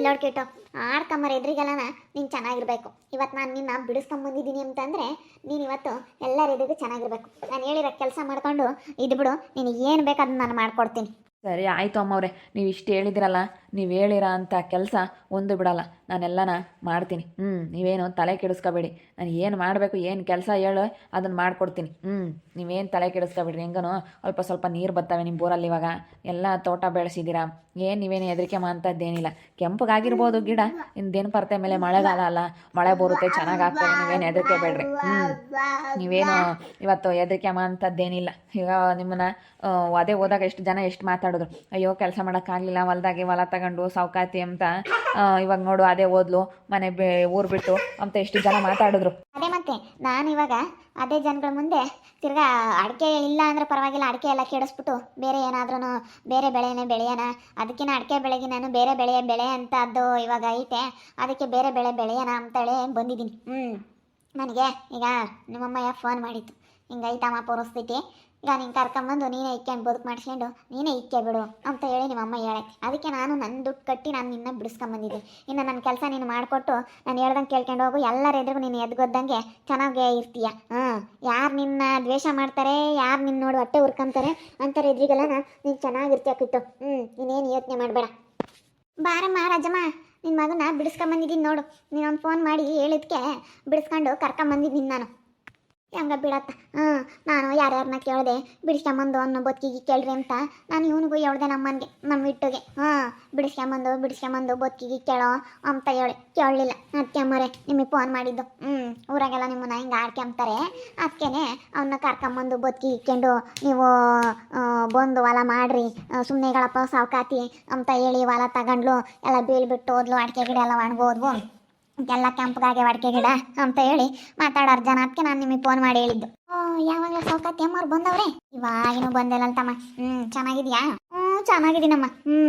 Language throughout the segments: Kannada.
ಇಲ್ಲೋಡ್ಕಿಟ್ಟು ಆಡ್ಕೊಂಬರ ಎದುರಿಗೆಲ್ಲನ ನೀನು ಚೆನ್ನಾಗಿರ್ಬೇಕು. ಇವತ್ತು ನಾನು ನಿನ್ನ ಬಿಡಿಸ್ಕೊಂಬಂದಿದ್ದೀನಿ ಅಂತಂದರೆ ನೀನು ಇವತ್ತು ಎಲ್ಲರ ಎದುರಿಗೂ ಚೆನ್ನಾಗಿರ್ಬೇಕು. ನಾನು ಹೇಳಿರೋ ಕೆಲಸ ಮಾಡ್ಕೊಂಡು ಇದ್ಬಿಡು, ನೀನು ಏನು ಬೇಕು ಅದನ್ನ ನಾನು ಮಾಡ್ಕೊಡ್ತೀನಿ. ಸರಿ, ಆಯಿತು ಅಮ್ಮವ್ರೆ. ನೀವು ಇಷ್ಟು ಹೇಳಿದಿರಲ್ಲ, ನೀವು ಹೇಳಿರ ಅಂಥ ಕೆಲಸ ಒಂದು ಬಿಡಲ್ಲ. ನಾನೆಲ್ಲನ ಮಾಡ್ತೀನಿ. ಹ್ಞೂ ನೀವೇನು ತಲೆ ಕೆಡಿಸ್ಕೋಬೇಡಿ. ನಾನು ಏನು ಮಾಡಬೇಕು, ಏನು ಕೆಲಸ ಹೇಳು ಅದನ್ನು ಮಾಡ್ಕೊಡ್ತೀನಿ. ಹ್ಞೂ ನೀವೇನು ತಲೆ ಕೆಡಿಸ್ಕೋಬೇಡ್ರಿ. ಹೆಂಗನೋ ಅಲ್ಪ ಸ್ವಲ್ಪ ನೀರು ಬರ್ತವೆ ನಿಮ್ಮ ಬೋರಲ್ಲಿ ಇವಾಗ. ಎಲ್ಲ ತೋಟ ಬೆಳೆಸಿದ್ದೀರಾ. ಏನು ನೀವೇನು ಹೆದರಿಕೆ ಅಂತದ್ದೇನಿಲ್ಲ ಕೆಂಪಗಾಗಿರ್ಬೋದು ಗಿಡ ಇನ್ನೇನು ಪರ್ತೆ ಮೇಲೆ ಮಳೆಗಾಲ ಅಲ್ಲ. ಮಳೆ ಬರುತ್ತೆ ಚೆನ್ನಾಗಿ ಆಗ್ತದೆ ನೀವೇನು ಹೆದರಿಕೆ ಬೇಡ್ರಿ. ಹ್ಞೂ ನೀವೇನು ಇವತ್ತು ಹೆದರಿಕೆ ಅಂತದ್ದೇನಿಲ್ಲ ಈಗ ನಿಮ್ಮನ್ನ ಅದೇ ಹೋದಾಗ ಎಷ್ಟು ಜನ ಎಷ್ಟು ಮಾತಾಡಿದ್ರು ಅಯ್ಯೋ ಕೆಲಸ ಮಾಡೋಕ್ಕಾಗಲಿಲ್ಲ ಹೊಲ್ದಾಗೆ ಹೊಲ ತಗೊಂಡು ಸೌಕಾತಿ ಅಂತ ಇವಾಗ ನೋಡು ಅದೇ ಓದ್ಲು ಮನೆ ಬೇ ಊರು ಬಿಟ್ಟು ಅಂತ ಎಷ್ಟು ಜನ ಮಾತಾಡಿದ್ರು. ಅದೇ ಮತ್ತೆ ನಾನು ಇವಾಗ ಅದೇ ಜನಗಳ ಮುಂದೆ ತಿರ್ಗಾ ಅಡಿಕೆ ಇಲ್ಲ ಅಂದ್ರೆ ಪರವಾಗಿಲ್ಲ ಅಡಿಕೆ ಎಲ್ಲ ಕೆಡಿಸ್ಬಿಟ್ಟು ಬೇರೆ ಏನಾದ್ರೂ ಬೇರೆ ಬೆಳೆನೇ ಬೆಳೆಯೋಣ ಅದಕ್ಕಿಂತ ಅಡಿಕೆ ಬೆಳೆಗೆ ನಾನು ಬೇರೆ ಬೆಳೆಯ ಬೆಳೆ ಅಂತ ಅದು ಇವಾಗ ಐತೆ ಅದಕ್ಕೆ ಬೇರೆ ಬೆಳೆ ಬೆಳೆಯೋಣ ಅಂತೇಳಿ ಬಂದಿದ್ದೀನಿ. ಹ್ಞೂ ನನಗೆ ಈಗ ನಿಮ್ಮಮ್ಮಯ್ಯ ಫೋನ್ ಮಾಡಿತ್ತು ಹಿಂಗೈತಮ್ಮ ಪರಿಸ್ಥಿತಿ ಈಗ ನೀನು ಕರ್ಕೊಂಬಂದು ನೀನೇ ಇಕ್ಕೊಂಡು ಬದುಕು ಮಾಡಿಸ್ಕೊಂಡು ನೀನೇ ಇಕ್ಕೆ ಬಿಡು ಅಂತ ಹೇಳಿ ನಿಮ್ಮಮ್ಮ ಹೇಳಕ್ಕೆ ಅದಕ್ಕೆ ನಾನು ನನ್ನ ದುಡ್ಡು ಕಟ್ಟಿ ನಾನು ನಿನ್ನ ಬಿಡಿಸ್ಕೊಂಬಂದಿದ್ದೆ. ಇನ್ನು ನನ್ನ ಕೆಲಸ ನೀನು ಮಾಡಿಕೊಟ್ಟು ನಾನು ಹೇಳ್ದಂಗೆ ಕೇಳ್ಕೊಂಡು ಹೋಗು. ಎಲ್ಲರ ಎದುರಿಗೂ ನೀನು ಎದ್ಗೊದ್ದಂಗೆ ಚೆನ್ನಾಗೇ ಇರ್ತೀಯ. ಹಾಂ, ಯಾರು ನಿನ್ನ ದ್ವೇಷ ಮಾಡ್ತಾರೆ, ಯಾರು ನಿನ್ನ ನೋಡಿ ಹೊಟ್ಟೆ ಹುರ್ಕೊಂತಾರೆ ಅಂತಾರೆ ಎದುರಿಗೆಲ್ಲ ನೀನು ಚೆನ್ನಾಗಿರ್ತೀಯ ಕಿತ್ತು. ಹ್ಞೂ ನೀನೇನು ಯೋಚನೆ ಮಾಡಬೇಡ. ಬಾರಮ್ಮ, ರಾಜಮ್ಮ ನಿನ್ನ ಮಗನ ಬಿಡಿಸ್ಕೊಂಬಂದಿದ್ದೀನಿ ನೋಡು. ನೀನೊಂದು ಫೋನ್ ಮಾಡಿ ಹೇಳಿದ್ಕೆ ಬಿಡಿಸ್ಕೊಂಡು ಕರ್ಕೊಂಬಂದಿದ್ದೀನಿ ನಾನು. ಹೆಂಗ ಬಿಡತ್ತ? ಹ್ಞೂ ನಾನು ಯಾರ್ಯಾರನ್ನ ಕೇಳಿದೆ, ಬಿಡಿಸ್ಕೊಂಬಂದು ಅನ್ನೋ ಬದುಕಿಗೆ ಕೇಳ್ರಿ ಅಂತ. ನಾನು ಇವನಿಗೂ ಹೇಳ್ದೆ ನಮ್ಮನಿಗೆ ನಮ್ಮ ಇಟ್ಟುಗೆ. ಹಾಂ ಬಿಡಿಸ್ಕೊಂಬಂದು ಬಿಡಿಸ್ಕೊಂಬಂದು ಬದುಕಿಗೆ ಕೇಳೋ ಅಂತ ಹೇಳಿ. ಕೇಳಲಿಲ್ಲ. ಅದಕ್ಕೆ ಮರೆ, ನಿಮಗೆ ಫೋನ್ ಮಾಡಿದ್ದು. ಹ್ಞೂ ಊರಾಗೆಲ್ಲ ನಿಮ್ಮನ್ನ ಹಿಂಗೆ ಆಡ್ಕೊಂತಾರೆ ಅದಕ್ಕೇನೆ ಅವನ್ನ ಕರ್ಕೊಂಬಂದು ಬದುಕಿಗೆ ಇಕ್ಕೊಂಡು, ನೀವು ಬಂದು ಹೊಲ ಮಾಡ್ರಿ ಸುಮ್ಮನೆಗಳಪ್ಪ ಸಾವ್ಕಾತಿ ಅಂತ ಹೇಳಿ ಹೊಲ ತಗೊಂಡ್ಲು, ಎಲ್ಲ ಬೀಳ್ಬಿಟ್ಟು ಹೋದ್ಲು, ಅಡಿಕೆ ಗಿಡ ಎಲ್ಲ ಒಣಗೋದ್ವು ಎಲ್ಲ ಕೆಂಪಗಾಗೆ ಅಡಿಕೆ ಗಿಡ ಅಂತ ಹೇಳಿ ಮಾತಾಡೋರು ಜನ. ಅದಕ್ಕೆ ನಾನು ನಿಮಗೆ ಫೋನ್ ಮಾಡಿ ಹೇಳಿದ್ದು. ಓ ಯಾವಾಗ ಸೌಕತ್ಯ ಅಮ್ಮವ್ರು ಬಂದವ್ರೆ? ಇವಾಗಿನೂ ಬಂದಿಲ್ಲ ಅಂತಮ್ಮ ಹ್ಞೂ ಚೆನ್ನಾಗಿದ್ಯಾ? ಚೆನ್ನಾಗಿದ್ದೀನಮ್ಮ ಹ್ಞೂ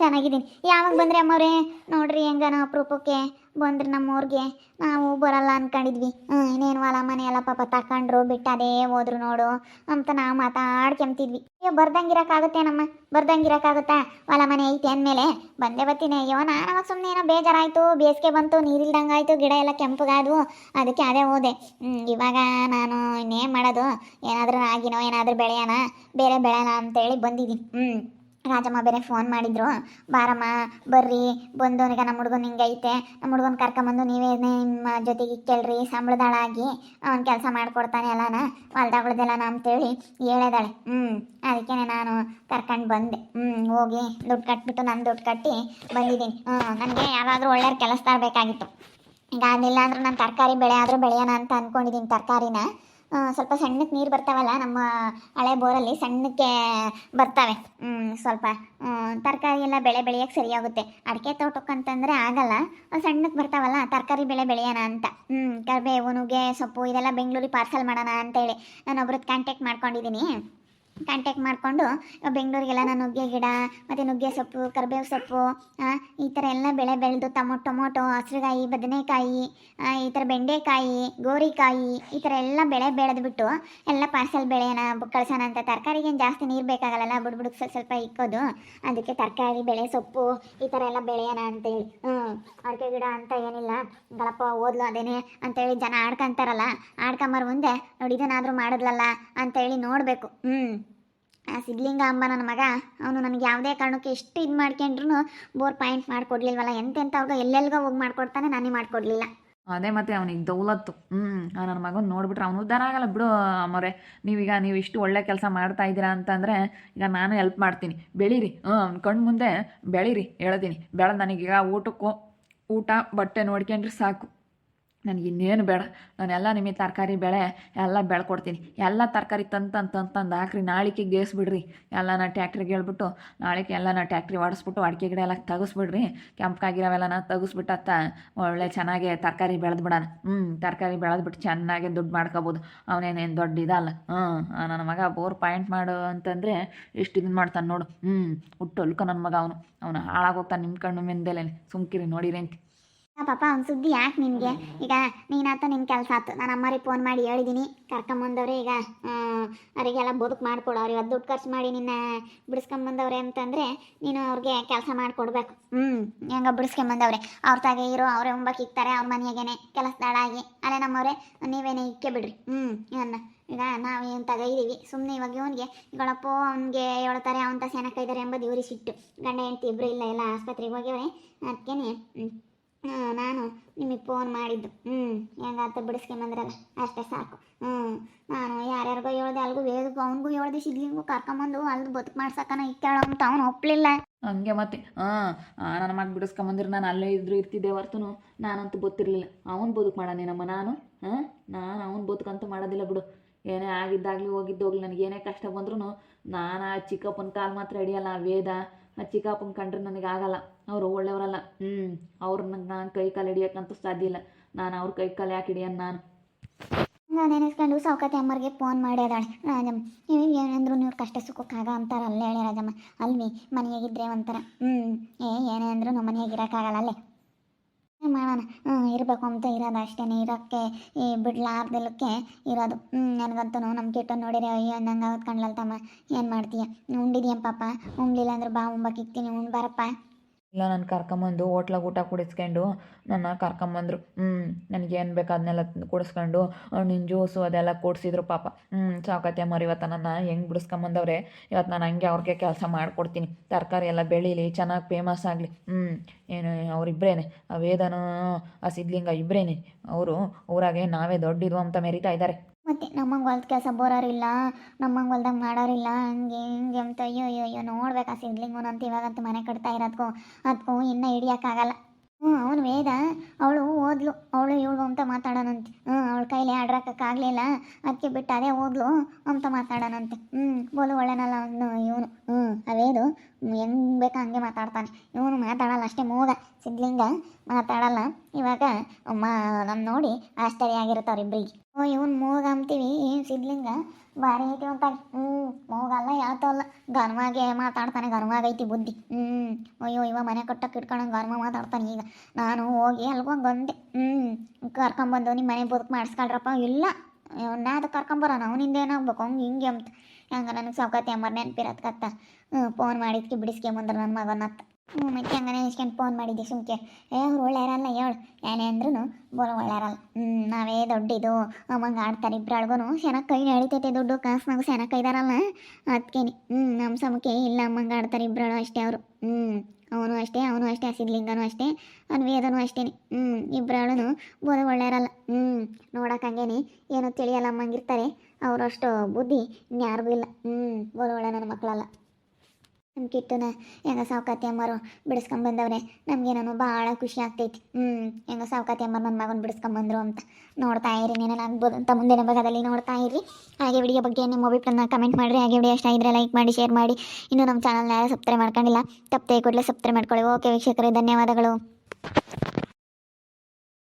ಚೆನ್ನಾಗಿದ್ದೀನಿ. ಯಾವಾಗ ಬಂದ್ರಿ ಅಮ್ಮವ್ರೆ ನೋಡ್ರಿ ಹೆಂಗನ ಅಪರೂಪಕ್ಕೆ ಬಂದ್ರಿ ನಮ್ಮವ್ರಿಗೆ ನಾವು ಬರಲ್ಲ ಅನ್ಕೊಂಡಿದ್ವಿ. ಹ್ಞೂ ಇನ್ನೇನು ಹೊಲ ಮನೆ ಎಲ್ಲ ಪಾಪ ತಕೊಂಡ್ರು, ಬಿಟ್ಟದೇ ಹೋದ್ರು ನೋಡು ಅಂತ ನಾವು ಮಾತಾಡ್ಕೊಂತಿದ್ವಿ ಅಯ್ಯೋ ಬರ್ದಂಗಿರಕ್ಕಾಗುತ್ತೇನಮ್ಮ ಬರ್ದಂಗಿರಕ್ಕಾಗುತ್ತಾ ಹೊಲ ಮನೆ ಐತೆ ಅಂದಮೇಲೆ ಬಂದೆ ಬರ್ತೀನಿ. ಅಯ್ಯೋ, ನಾನು ಅವಾಗ ಸುಮ್ಮನೆ ಏನೋ ಬೇಜಾರಾಯಿತು. ಬೇಸಿಗೆ ಬಂತು, ನೀರಿಲ್ದಂಗಾಯ್ತು, ಗಿಡ ಎಲ್ಲ ಕೆಂಪಗಾದವು. ಅದಕ್ಕೆ ಅದೇ ಹೋದೆ. ಇವಾಗ ನಾನು ಇನ್ನೇನು ಮಾಡೋದು? ಏನಾದರೂ ಆಗಿನೋ ಏನಾದರೂ ಬೆಳೆಯೋಣ ಬೇರೆ ಬೆಳೆಯೋಣ ಅಂತೇಳಿ ಬಂದಿದ್ದೀನಿ. ಹ್ಞೂ ರಾಜಮ್ಮ ಬೇರೆ ಫೋನ್ ಮಾಡಿದ್ರು. ಬಾರಮ್ಮ, ಬರ್ರಿ, ಬಂದವನಿಗೆ ನಮ್ಮ ಹುಡುಗನ ಹಿಂಗೈತೆ ನಮ್ಮ ಹುಡುಗನ ಕರ್ಕೊಂಬಂದು ನೀವೇ ನಿಮ್ಮ ಜೊತೆಗೆ ಕೇಳ್ರಿ ಸಂಬಳದಾಳಾಗಿ ಅವ್ನು ಕೆಲಸ ಮಾಡಿಕೊಡ್ತಾನೆ ಎಲ್ಲನ, ಹೊಲ್ದಾಗಳದೆಲ್ಲ ಅಂತೇಳಿ ಹೇಳಿದಾಳೆ. ಹ್ಞೂ ಅದಕ್ಕೆ ನಾನು ಕರ್ಕೊಂಡು ಬಂದೆ. ಹ್ಞೂ ಹೋಗಿ ದುಡ್ಡು ಕಟ್ಬಿಟ್ಟು ನಾನು ದುಡ್ಡು ಕಟ್ಟಿ ಬಂದಿದ್ದೀನಿ. ಹ್ಞೂ ನನಗೆ ಯಾವಾಗಲೂ ಒಳ್ಳೆಯ ಕೆಲಸ ತರಬೇಕಾಗಿತ್ತು ಈಗ ಅದಿಲ್ಲ ಅಂದ್ರೆ ನಾನು ತರಕಾರಿ ಬೆಳೆ ಆದರೂ ಬೆಳೆಯೋಣ ಅಂತ ಅಂದ್ಕೊಂಡಿದ್ದೀನಿ ತರಕಾರಿನ. ಸ್ವಲ್ಪ ಸಣ್ಣಕ್ಕೆ ನೀರು ಬರ್ತಾವಲ್ಲ ನಮ್ಮ ಹಳೆ ಬೋರಲ್ಲಿ ಸಣ್ಣಕ್ಕೆ ಬರ್ತವೆ. ಸ್ವಲ್ಪ ತರಕಾರಿ ಎಲ್ಲ ಬೆಳೆ ಬೆಳೆಯೋಕ್ಕೆ ಸರಿಯಾಗುತ್ತೆ. ಅಡಿಕೆ ತೋಟಕ್ಕೆ ಅಂತಂದರೆ ಆಗಲ್ಲ ಸಣ್ಣಕ್ಕೆ ಬರ್ತಾವಲ್ಲ ತರಕಾರಿ ಬೆಳೆ ಬೆಳೆಯೋಣ ಅಂತ. ಹ್ಞೂ ಕರಿಬೇವು, ನುಗ್ಗೆ, ಸೊಪ್ಪು, ಇದೆಲ್ಲ ಬೆಂಗಳೂರಿಗೆ ಪಾರ್ಸಲ್ ಮಾಡೋಣ ಅಂತೇಳಿ. ನಾನು ಒಬ್ರದ್ದು ಕಾಂಟ್ಯಾಕ್ಟ್ ಮಾಡ್ಕೊಂಡಿದ್ದೀನಿ ಕಾಂಟ್ಯಾಕ್ಟ್ ಮಾಡಿಕೊಂಡು ಬೆಂಗಳೂರಿಗೆಲ್ಲ ನಾನು ನುಗ್ಗೆ ಗಿಡ, ಮತ್ತು ನುಗ್ಗೆ ಸೊಪ್ಪು, ಕರಿಬೇವು ಸೊಪ್ಪು ಈ ಥರ ಎಲ್ಲ ಬೆಳೆ ಬೆಳೆದು ಟಮೊ, ಟೊಮೊಟೊ, ಹಸಿರುಗಾಯಿ, ಬದನೆಕಾಯಿ ಈ ಥರ ಬೆಂಡೆಕಾಯಿ, ಗೋರಿಕಾಯಿ, ಈ ಥರ ಎಲ್ಲ ಬೆಳೆ ಬೆಳೆದ್ಬಿಟ್ಟು ಎಲ್ಲ ಪಾರ್ಸಲ್ ಬೆಳೆಯೋಣ, ಕಳ್ಸೋಣ ಅಂತ ತರಕಾರಿಗೆ ಜಾಸ್ತಿ ನೀರು ಬೇಕಾಗಲ್ಲ ಬುಡ್ ಬುಡಕ್ಕೆ ಸ್ವಲ್ಪ ಸ್ವಲ್ಪ ಇಕ್ಕೋದು. ಅದಕ್ಕೆ ತರಕಾರಿ, ಬೆಳೆ ಸೊಪ್ಪು, ಈ ಥರ ಎಲ್ಲ ಬೆಳೆಯೋಣ ಅಂತೇಳಿ. ಹ್ಞೂ ಅಡಿಕೆ ಗಿಡ ಅಂತ ಏನಿಲ್ಲ. ಗಳಪ್ಪ ಓದ್ಲು ಅದೇನೆ ಅಂತೇಳಿ ಜನ ಆಡ್ಕೊಂತಾರಲ್ಲ, ಆಡ್ಕೊಂಬರ್ ಮುಂದೆ, ನೋಡಿ, ಇದನ್ನಾದರೂ ಮಾಡಿದ್ಲಲ್ಲ ಅಂತೇಳಿ ನೋಡಬೇಕು. ಹ್ಞೂ ಸಿದ್ಲಿಂಗ ಅಂಬ ನನ್ನ ಮಗ, ಅವನು ನನಗೆ ಯಾವುದೇ ಕಾರಣಕ್ಕೆ ಎಷ್ಟು ಇದು ಮಾಡ್ಕೊಂಡ್ರು ಬೋರ್ ಪಾಯಿಂಟ್ ಮಾಡಿಕೊಡ್ಲಿಲ್ವಲ್ಲ ಎಂತೆಂಥವ್ರಿಗೋ ಎಲ್ಲೆಲ್ಗೋ ಹೋಗಿ ಮಾಡ್ಕೊಡ್ತಾನೆ, ನಾನೇ ಮಾಡಿಕೊಡ್ಲಿಲ್ಲ. ಅದೇ ಮತ್ತೆ ಅವನಿಗೆ ದೌಲತ್ತು. ಹ್ಞೂ ನನ್ನ ಮಗನ ನೋಡ್ಬಿಟ್ರೆ ಅವನು ಉದ್ದಾರ ಆಗಲ್ಲ. ಬಿಡು, ಅಮ್ಮವ್ರೆ, ನೀವೀಗ ನೀವು ಇಷ್ಟು ಒಳ್ಳೆ ಕೆಲಸ ಮಾಡ್ತಾ ಇದ್ದೀರಾ ಅಂತಂದರೆ ಈಗ ನಾನು ಹೆಲ್ಪ್ ಮಾಡ್ತೀನಿ. ಬೆಳೀರಿ ಹ್ಞೂ ಕಣ್ಣು ಮುಂದೆ ಬೆಳೀರಿ, ಹೇಳ್ತೀನಿ. ಬೆಳೆದು ನನಗೀಗ ಊಟಕ್ಕೂ ಊಟ, ಬಟ್ಟೆ ನೋಡ್ಕೊಂಡ್ರೆ ಸಾಕು. ನನಗೆ ಇನ್ನೇನು ಬೇಡ. ನಾನೆಲ್ಲ ನಿಮಗೆ ತರಕಾರಿ ಬೆಳೆ ಎಲ್ಲ ಬೆಳ್ಕೊಡ್ತೀನಿ. ಎಲ್ಲ ತರಕಾರಿ ತಂದು ತಂದು ತಂದು ತಂದು ಹಾಕ್ರಿ. ನಾಳೆಗೆ ಗೇಸ್ಬಿಡ್ರಿ. ಎಲ್ಲ ನಾ ಟ್ಯಾಕ್ಟ್ರಿಗೆ ಹೇಳ್ಬಿಟ್ಟು ನಾಳೆಗೆ ಎಲ್ಲ ನಾ ಟ್ಯಾಕ್ಟ್ರಿ ಹೊಡೆಸ್ಬಿಟ್ಟು ಅಡಿಕೆ ಗಿಡ ಎಲ್ಲ ತೆಗಿಸ್ಬಿಡ್ರಿ. ಕೆಂಪಗಾಗಿರೋವೆಲ್ಲನ ತೆಗಿಸ್ಬಿಟ್ಟತ್ತ ಒಳ್ಳೆ ಚೆನ್ನಾಗಿ ತರಕಾರಿ ಬೆಳೆದು ಬಿಡೋಣ. ಹ್ಞೂ ತರಕಾರಿ ಬೆಳೆದ್ಬಿಟ್ಟು ಚೆನ್ನಾಗಿ ದುಡ್ಡು ಮಾಡ್ಕೋಬೋದು. ಅವನೇನೇನು ದೊಡ್ಡ ಇದಲ್ಲ. ಹ್ಞೂ ನನ್ನ ಮಗ ಬೋರ್ ಪಾಯಿಂಟ್ ಮಾಡು ಅಂತಂದರೆ ಎಷ್ಟು ಇದನ್ನು ಮಾಡ್ತಾನೆ ನೋಡು. ಹ್ಞೂ ಹುಟ್ಟು ಅಲ್ಕ ನನ್ನ ಮಗ ಅವನು. ಅವನು ಹಾಳಾಗೋಗ್ತಾನೆ ನಿಮ್ಮ ಕಣ್ಣು ಮೆಂದೇಲೇನೆ. ಸುಮ್ಕಿರಿ ನೋಡಿರಿ ಅಂತ ಪಾಪ ಅವ್ನ ಸುದ್ದಿ ಯಾಕೆ ನಿನಗೆ? ಈಗ ನೀನಾತ ನಿನ್ನ ಕೆಲಸ ಆತು. ನಾನು ಅಮ್ಮರಿಗೆ ಫೋನ್ ಮಾಡಿ ಹೇಳಿದ್ದೀನಿ ಕರ್ಕೊಂಬಂದವ್ರೆ ಈಗ ಅವರಿಗೆಲ್ಲ ಬದುಕು ಅವ್ರಿಗೆ ಇವತ್ತು ದುಡ್ಡು ಖರ್ಚು ಮಾಡಿ ನಿನ್ನ ಬಿಡಿಸ್ಕೊಂಬಂದವ್ರೆ ಅಂತಂದರೆ ನೀನು ಅವ್ರಿಗೆ ಕೆಲಸ ಮಾಡಿಕೊಡ್ಬೇಕು. ಹ್ಞೂ ಹೆಂಗ ಬಿಡಿಸ್ಕೊಂಬಂದವ್ರೆ ಅವ್ರ ತಾಗೆ ಇರೋ, ಅವರೇ ಉಂಬಕ್ಕೆ ಇಕ್ತಾರೆ ಅವ್ರ ಮನೆಯಾಗೇನೆ. ಕೆಲಸದಾಳಾಗಿ ಅಲ್ಲೇ ನಮ್ಮವ್ರೆ, ನೀವೇನೇ ಇಕ್ಕೆ ಬಿಡ್ರಿ. ಹ್ಞೂ ಅನ್ನ ಈಗ ನಾವು ಏನು ತಗೈದೀವಿ ಸುಮ್ಮನೆ ಇವಾಗ ಇವನಿಗೆ ಇಗಳಪ್ಪ ಅವ್ನಿಗೆ ಹೇಳ್ತಾರೆ, ಅವನ ಸೆನಕ ಇದ್ದಾರೆ ಎಂಬುದು ಇವ್ರಿಗೆ ಸಿಟ್ಟು. ಗಂಡ, ಹೆಂಡತಿ ಇಬ್ಬರು ಇಲ್ಲ ಎಲ್ಲ ಆಸ್ಪತ್ರೆಗೆ ಹೋಗ್ಯವ್ರೆ. ಅದಕ್ಕೇನೆ ನಾನು ನಿಮಗೆ ಫೋನ್ ಮಾಡಿದ್ದು. ಹ್ಞೂ ಹೆಂಗಾತ ಬಿಡಿಸ್ಕೊಂಬಂದ್ರಲ್ಲ ಅಷ್ಟೇ ಸಾಕು. ಹ್ಞೂ ನಾನು ಯಾರ್ಯಾರಿಗೋ ಹೇಳ್ದೆ, ಅಲ್ಗೂ ವೇದಕ್ಕೂ ಅವನಿಗೂ ಹೇಳ್ದೆ, ಸಿದ್ಲಿಂಗೂ ಕರ್ಕೊಂಬಂದು ಅಲ್ಲಿ ಬದುಕು ಮಾಡ್ಸಕ್ಕನ ಅಂತ ಅವ್ನು ಒಪ್ಪಲಿಲ್ಲ ಹಂಗೆ ಮತ್ತೆ, ಹಾಂ ನನ್ನ ಮಗ ಬಿಡಿಸ್ಕೊಂಬಂದ್ರೆ ನಾನು ಅಲ್ಲೇ ಇದ್ರು ಇರ್ತಿದ್ದೆ ಹೊರ್ತುನು, ನಾನಂತೂ ಗೊತ್ತಿರಲಿಲ್ಲ. ಅವನು ಬದುಕು ಮಾಡಾನೇನಮ್ಮ ನಾನು, ಹಾಂ, ನಾನು ಅವನು ಬದುಕಂತೂ ಮಾಡೋದಿಲ್ಲ ಬಿಡು. ಏನೇ ಆಗಿದ್ದಾಗಲಿ ಹೋಗಿದ್ದೋಗ್ಲಿ ನನಗೇನೇ ಕಷ್ಟ ಬಂದ್ರೂ ನಾನು ಆ ಚಿಕ್ಕಪ್ಪನ ಕಾಲು ಮಾತ್ರ ಹಿಡಿಯಲ್ಲ ವೇದ. ಆ ಚಿಕ್ಕಪ್ಪನ ಕಂಡ್ರೆ ನನಗೆ ಆಗಲ್ಲ. ಅವರು ಒಳ್ಳೆಯವರಲ್ಲ. ಹ್ಞೂ ಅವ್ರನ್ನ ನಾನು ಕೈ ಕಾಲು ಹಿಡಿಯೋಕ್ಕಂತೂ ಸಾಧ್ಯ ಇಲ್ಲ. ನಾನು ಅವ್ರ ಕೈ ಕಾಲು ಯಾಕೆ ಹಿಡಿಯನ್ ನಾನು? ನಾನು ನೆನೆಸ್ಕೊಂಡು ಸೌಕತ್ತೆ ಅಮ್ಮರಿಗೆ ಫೋನ್ ಮಾಡ್ಯಾದಾಳೆ ರಾಜಮ್ಮ, ನೀವು ಏನಂದ್ರು ನೀವು ಕಷ್ಟ ಸುಖಕ್ಕಾಗ ಅಂತಾರೆ. ಅಲ್ಲೇ ಹೇಳಿ ರಾಜಮ್ಮ. ಅಲ್ವಿ ಮನೆಯಾಗಿದ್ರೆ ಒಂಥರ. ಹ್ಞೂ ಏ, ಏನೇ ಅಂದರೂ ನಮ್ಮ ಮನೆಯಾಗಿರೋಕ್ಕಾಗಲ್ಲ ಅಲ್ಲೇ. ಮಾಡೋಣ. ಇರಬೇಕು ಅಂತ ಇರೋದು ಅಷ್ಟೇ ಇರೋಕ್ಕೆ ಈ ಬಿಡ್ಲಾರ್ದಲ್ಲಕ್ಕೆ ಇರೋದು. ನನಗಂತೂ ನಮ್ಮ ಕೆಟ್ಟ ನೋಡಿರಿ. ಅಯ್ಯೋ ನಂಗೆ ಅವತ್ತು ಕಣ್ಲಲ್ ತಮ್ಮ. ಏನು ಮಾಡ್ತೀಯ? ಉಂಡಿದ್ಯಂ ಪಾಪ? ಉಣ್ಲಿಲ್ಲ ಅಂದ್ರೆ ಬಾ ಉಂಬಕ್ಕೆ ಇಕ್ತೀನಿ. ಉಣ್ ಬಾರಪ್ಪ. ಇಲ್ಲ, ನಾನು ಕರ್ಕೊಂಬಂದು ಹೋಟ್ಲಾಗ ಊಟ ಕುಡಿಸ್ಕೊಂಡು ನನ್ನ ಕರ್ಕೊಂಬಂದ್ರು. ಹ್ಞೂ ನನಗೆ ಏನು ಬೇಕು ಅದನ್ನೆಲ್ಲ ಕುಡಿಸ್ಕೊಂಡು ನಿನ್ನ ಜ್ಯೂಸು ಅದೆಲ್ಲ ಕೊಡಿಸಿದ್ರು ಪಾಪ. ಹ್ಞೂ ಸಾಕತ್ತೆ ಮರಿ ಇವತ್ತು ನನ್ನ ಹೆಂಗೆ ಬಿಡಿಸ್ಕೊಂಬಂದವ್ರೆ. ಇವತ್ತು ನಾನು ಹಂಗೆ ಅವ್ರಿಗೆ ಕೆಲಸ ಮಾಡಿಕೊಡ್ತೀನಿ. ತರಕಾರಿ ಎಲ್ಲ ಬೆಳೀಲಿ, ಚೆನ್ನಾಗಿ ಫೇಮಸ್ ಆಗಲಿ. ಹ್ಞೂ ಏನು ಅವರಿಬ್ಬರೇನೆ ಆ ವೇದನೂ, ಆ ಸಿದ್ಧಲಿಂಗ ಇಬ್ಬರೇನೆ ಅವರು, ಊರಾಗೆ ನಾವೇ ದೊಡ್ಡಿರು ಅಂತ ಮೆರಿತಾ ಇದ್ದಾರೆ ಮತ್ತೆ ನಮ್ಮಂಗೆ ಹೊಲ್ದ ಕೆಲಸ ಬೋರೋರಿಲ್ಲ ನಮ್ಮಂಗೆ ಹೊಲ್ದಾಗ ಮಾಡೋರಿಲ್ಲ, ಹಂಗೆ ಹಿಂಗೆ ಅಂತ, ಅಯ್ಯೋ ಅಯ್ಯೋ ಅಯ್ಯೋ, ನೋಡ್ಬೇಕು ಆ ಸಿದ್ಲಿಂಗನು ಅಂತ ಇವಾಗಂತೂ ಮನೆ ಕಟ್ತಾ ಇರೋದಕ್ಕೂ ಅದಕ್ಕೂ ಇನ್ನೂ ಹಿಡಿಯೋಕ್ಕಾಗಲ್ಲ. ಹ್ಞೂ ಅವನು ವೇದ, ಅವಳು ಓದ್ಲು, ಅವಳು ಇವಳು ಅಂತ ಮಾತಾಡೋಣಂತೆ ಹ್ಞೂ ಅವಳ ಕೈಲಿ ಆಡ್ರಕ್ಕಾಗಲಿಲ್ಲ ಅದಕ್ಕೆ ಬಿಟ್ಟು ಅದೇ ಓದ್ಲು ಅಂತ ಮಾತಾಡೋಣಂತೆ ಹ್ಞೂ ಬೋಲು ಒಳ್ಳೆನಲ್ಲ ಅವನು, ಇವನು ಹ್ಞೂ ಅವೇದು ಹೆಂಗೆ ಬೇಕು ಹಂಗೆ ಮಾತಾಡ್ತಾನೆ. ಇವನು ಮಾತಾಡಲ್ಲ, ಅಷ್ಟೇ ಮೂಗ, ಸಿದ್ಲಿಂಗ ಮಾತಾಡಲ್ಲ. ಇವಾಗ ಮಾ ನಮ್ಮ ನೋಡಿ ಆಶ್ಚರ್ಯ ಆಗಿರುತ್ತೆ ಇಬ್ಬರಿಗೆ ಓ ಇವನ್ ಮೂಗ ಅಂತೀವಿ ಏನು ಸಿದ್ಲಿಂಗ? ಭಾರಿ ಐತಿ ಅಂತ ಹ್ಞೂ ಮೂಗಲ್ಲ ಯಾತಲ್ಲ ಗರ್ಮಾಗೆ ಮಾತಾಡ್ತಾನೆ ಗರ್ಮಾಗೈತಿ ಬುದ್ಧಿ. ಹ್ಞೂ, ಅಯ್ಯೋ, ಇವ ಮನೆ ಕಟ್ಟಕ್ಕೆ ಇಟ್ಕೊಂಡಂಗೆ ಗರ್ಮ ಮಾತಾಡ್ತಾನೆ ಈಗ. ನಾನು ಹೋಗಿ ಅಲ್ಗೋ ಬಂದೆ. ಹ್ಞೂ, ಕರ್ಕೊಂಬಂದು ನಿಮ್ಮ ಮನೆ ಬದುಕು ಮಾಡಿಸ್ಕೊಳ್ರಪ್ಪ. ಇಲ್ಲ ನಾ ಅದು ಕರ್ಕೊಂಬರೋಣ, ಅವನಿಂದ ಏನಾಗ್ಬೇಕು? ಹಂಗೆ ಹಿಂಗೆ ಅಂತ ಹಂಗೆ ನನಗೆ ಸೌಕತ್ಯ ಮರ್ನೆ ನೆನಪಿರತ್ಕತ್ತ. ಹ್ಞೂ, ಫೋನ್ ಮಾಡಿದ್ಕೆ ಬಿಡಿಸ್ಕೊಂಬಂದ್ರೆ ನನ್ನ ಮಗನತ್ತ. ಹ್ಞೂ, ಮತ್ತೆ ಹಂಗೆ ಇಸ್ಕೊಂಡು ಫೋನ್ ಮಾಡಿದ್ದೆ ಸುಮ್ಕೆ. ಏ, ಅವ್ರು ಒಳ್ಳೆಯರಲ್ಲ ಹೇಳು. ಏನೇ ಅಂದ್ರೂ ಬೋಲ ಒಳ್ಳೆಯರಲ್ಲ ಹ್ಞೂ ನಾವೇ ದೊಡ್ಡಿದು. ಅಮ್ಮಂಗೆ ಆಡ್ತಾರೆ ಇಬ್ಬರಳ್ಗೂ ಚೆನ್ನಾಗಿ ಕೈ ನಡೀತೈತೆ ದುಡ್ಡು ಕಾಸ್ನಾಗ ಚೆನ್ನಾಗಿ ಕೈದಾರಲ್ಲ. ಅದಕ್ಕೇನೆ ಹ್ಞೂ ನಮ್ಮ ಸಮಕ್ಕೆ ಇಲ್ಲ, ಅಮ್ಮಂಗೆ ಆಡ್ತಾರೆ ಇಬ್ಬರಳು ಅಷ್ಟೇ ಅವರು. ಹ್ಞೂ ಅವನು ಅಷ್ಟೇ ಅವನು ಅಷ್ಟೇ, ಹಸಿದ್ಲಿಂಗನೂ ಅಷ್ಟೇ ಅವ್ನು ವೇದನು ಅಷ್ಟೇ ಹ್ಞೂ ಇಬ್ಬರಳು ಬೋಲ ಒಳ್ಳೆಯರಲ್ಲ ಹ್ಞೂ ನೋಡೋಕ್ಕಂಗೇನೆ ಏನೋ ತಿಳಿಯಲ್ಲ ಅಮ್ಮಂಗಿರ್ತಾರೆ ಅವರಷ್ಟು ಬುದ್ಧಿ ಇನ್ಯಾರಿಗೂ ಇಲ್ಲ. ಹ್ಞೂ ಬೋಲ ಒಳ್ಳೆ ನನ್ನ ಮಕ್ಕಳಲ್ಲ ನಮ್ಮ ಕಿಟ್ಟನ ಹೆಂಗ ಸಾವ್ಕಾತಿ ಅಮ್ಮರು ಬಿಡಿಸ್ಕೊಂಬಂದವ್ರೆ ನಮಗೇನೋ ಭಾಳ ಖುಷಿ ಆಗ್ತೈತಿ. ಹ್ಞೂ ಹೆಂಗ ಸಾವ್ಕಾತಿ ಅಮ್ಮ ನನ್ನ ಮಗನ ಬಿಡಿಸ್ಕೊಂಬಂದ್ರು ಅಂತ. ನೋಡ್ತಾ ಇರಿ ಏನೇನು ಆಗ್ಬೋದು ಅಂತ ಮುಂದಿನ ಭಾಗದಲ್ಲಿ ನೋಡ್ತಾ ಇರಿ. ಹಾಗೆ ವಿಡಿಯೋ ಬಗ್ಗೆ ನಿಮ್ಮ ಅಭಿಪ್ರಾಯನ ಕಮೆಂಟ್ ಮಾಡಿರಿ. ಹಾಗೆ ವಿಡಿಯೋ ಇಷ್ಟ ಇದ್ರೆ ಲೈಕ್ ಮಾಡಿ ಶೇರ್ ಮಾಡಿ. ಇನ್ನು ನಮ್ಮ ಚಾನಲ್ನ ಯಾರು ಸಬ್ಸ್ಕ್ರೈಬ್ ಮಾಡ್ಕೊಂಡಿಲ್ಲ, ತಪ್ಪದೆ ಕೂಡಲೇ ಸಬ್ಸ್ಕ್ರೈಬ್ ಮಾಡ್ಕೊಳ್ಳಿ. ಓಕೆ ವೀಕ್ಷಕರೇ, ಧನ್ಯವಾದಗಳು.